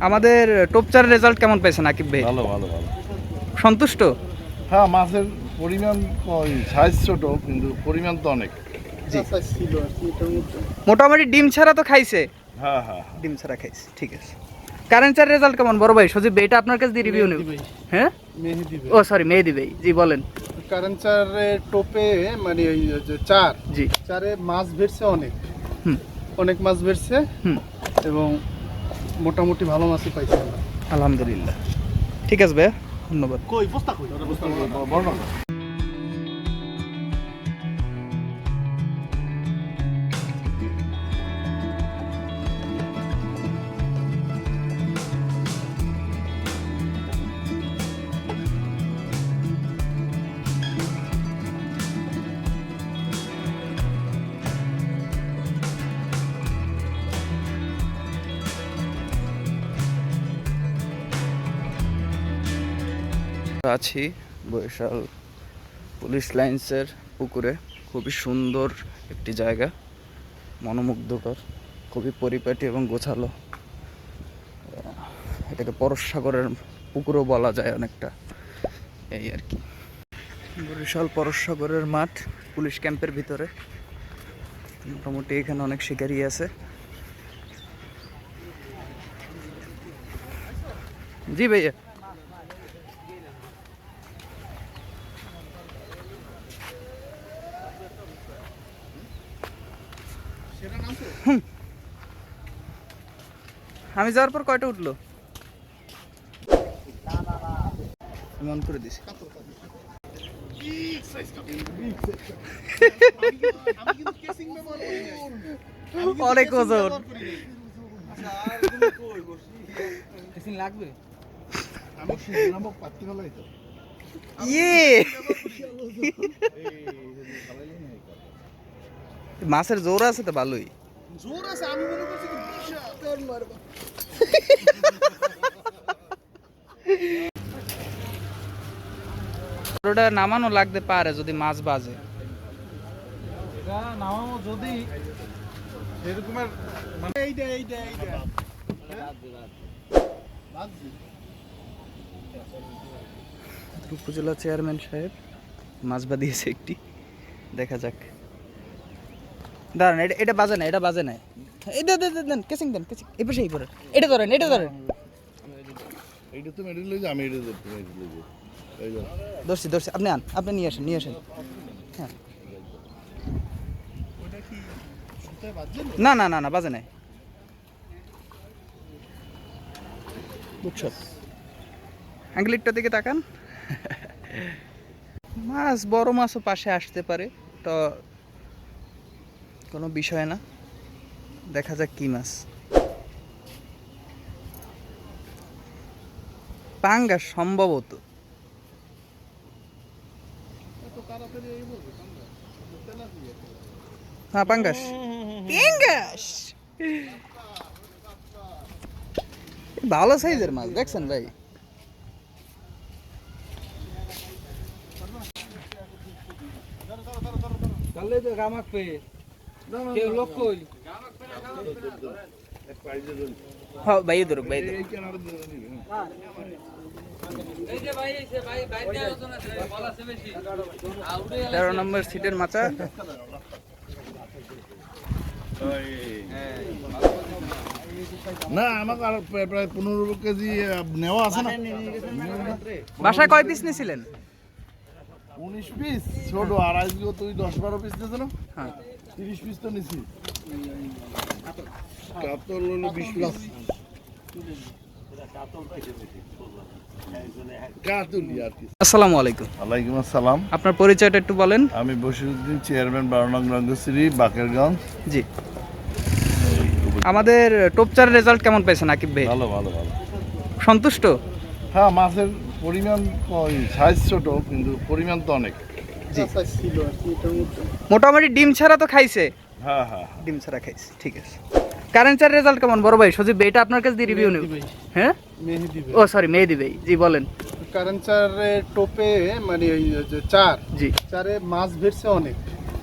আমাদের টোপচার রেজাল্ট কেমন পেয়েছেন আকিব ভাই? ভালো ভালো ভালো। সন্তুষ্ট? হ্যাঁ মাছের পরিমাণ ওই সাইজ ছোট কিন্তু পরিমাণ তো অনেক। মোটামুটি ডিম ছাড়া তো খাইছে? হ্যাঁ হ্যাঁ ডিম ছাড়া খাইছে ঠিক আছে। কারেন্ট চার রেজাল্ট কেমন? বড় ভাই সজীব ভাই এটা আপনার কাছে দিয়ে রিভিউ নেব। হ্যাঁ? মেহেদি ও সরি মেহেদি ভাই জি বলেন। কারেন্টারের টোপে মানে ওই যে চার জি। চারে মাছ বেরছে অনেক। হুম। অনেক মাছ বেরছে হুম। এবং মোটামুটি ভালো মাছই পাইছি আলহামদুলিল্লাহ। ঠিক আছে ভাইয়া ধন্যবাদ। কই? বস্তা কই? বর্ণনা। আছি বরিশাল পুলিশ লাইন্সের পুকুরে। খুবই সুন্দর একটি জায়গা, মনোমুগ্ধকর, খুবই পরিপাটি এবং গোছালো। এটাকে পরশসাগরের পুকুরও বলা যায় অনেকটা, এই আর কি। বরিশাল পরশসাগরের মাঠ পুলিশ ক্যাম্পের ভিতরে। মোটামুটি এখানে অনেক শিকারি আছে। জি ভাইয়া। আমি যাওয়ার পর কয়টা উঠল? মন করে দিছি অনেক ওজন লাগবে? ইয়ে। মাছের জোর আছে তো ভালোই। জোর আছে আমি মনে করছি ওটা নামানো লাগতে পারে যদি মাছ বাজে। এটা যদি এরকমের মানে এইটা এইটা এইটা উপজেলা চেয়ারম্যান সাহেব মাছ বাঁধিয়েছে একটি। দেখা যাক। দাঁড়ান, এটা এটা বাজে না, এটা বাজে না। এটা দেন, কেসিং দেন, কেসিং। এই পাশে, এই পারে এটা ধরেন এটা ধরেন। এইটা তো মেডেল লই আমি এটা ধরতে মেডেল লই ধরছি ধরছি। আপনি আন, আপনি নিয়ে আসেন নিয়ে আসেন। হ্যাঁ। না না না না, বাজে নাই। অ্যাঙ্গলিকটার দিকে তাকান। মাছ, বড় মাছও পাশে আসতে পারে, তো কোনো বিষয় না। দেখা যাক কি মাছ। পাঙ্গা সম্ভবত। হ্যাঁ পাঙ্গাস। পাঙ্গাস! ভালো সাইজের মাছ দেখছেন ভাই? তো পেয়ে। কেউ লোক কই? হ্যাঁ ভাই ধরুক ভাই ধরুক। তেরো নম্বর সিটের মাচা। না আমাকে আর প্রায় প্রায় পনেরো কেজি নেওয়া আছে না? বাসায় কয় পিস নিয়েছিলেন উনিশ পিস ছোট আর আজকে তুই দশ বারো পিস নিয়েছে না হ্যাঁ। তিরিশ পিস তো নিছি। কাতল হলো বিশ পিস। আসসালামু আলাইকুম। ওয়ালাইকুম আসসালাম। আপনার পরিচয়টা একটু বলেন। আমি বসিরুদ্দিন চেয়ারম্যান বারো নং রঙ্গশ্রী বাকেরগঞ্জ। জি। আমাদের টোপচার রেজাল্ট কেমন পেয়েছেন আকিব ভাই? ভালো ভালো ভালো। সন্তুষ্ট? হ্যাঁ মাছের পরিমাণ ওই সাইজ ছোট কিন্তু পরিমাণ তো অনেক। মোটামুটি ডিম ছাড়া তো খাইছে? হ্যাঁ হ্যাঁ ডিম ছাড়া খাইছে ঠিক আছে। কারেন্ট রেজাল্ট কেমন? বড় ভাই সজীব ভাই এটা আপনার কাছে দিয়ে রিভিউ নেব। হ্যাঁ? ও সরি মেহেদি ভাই জি বলেন। কারেন্টারের টোপে মানে ওই যে চার জি। চারে মাছ বেরছে অনেক।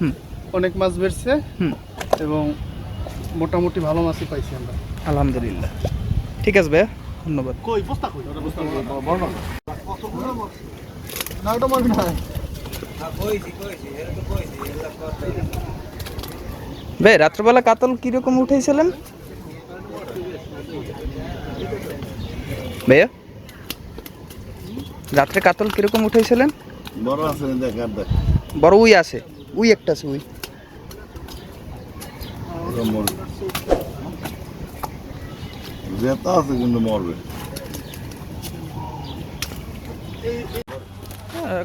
হুম। অনেক মাছ বেরছে হুম। এবং মোটামুটি ভালো মাছই পাইছি আমরা। আলহামদুলিল্লাহ। ঠিক আছে ভাইয়া ধন্যবাদ। কই বস্তা কই? বড় না ওটা মারবি না ভাই রাত্রবেলা কাতল কীরকম উঠেছিলেন ভাইয়া? রাত্রে কাতল কীরকম উঠেছিলেন বড় আছে দেখ দেখ। বড় উই আছে উই একটা আছে উই। জেতা আছে কিন্তু মরবে। আরে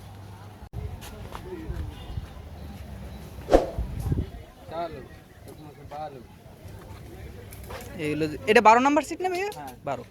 এইগুলো যে- এটা বারো নাম্বার সিট না ভাইয়া? বারো।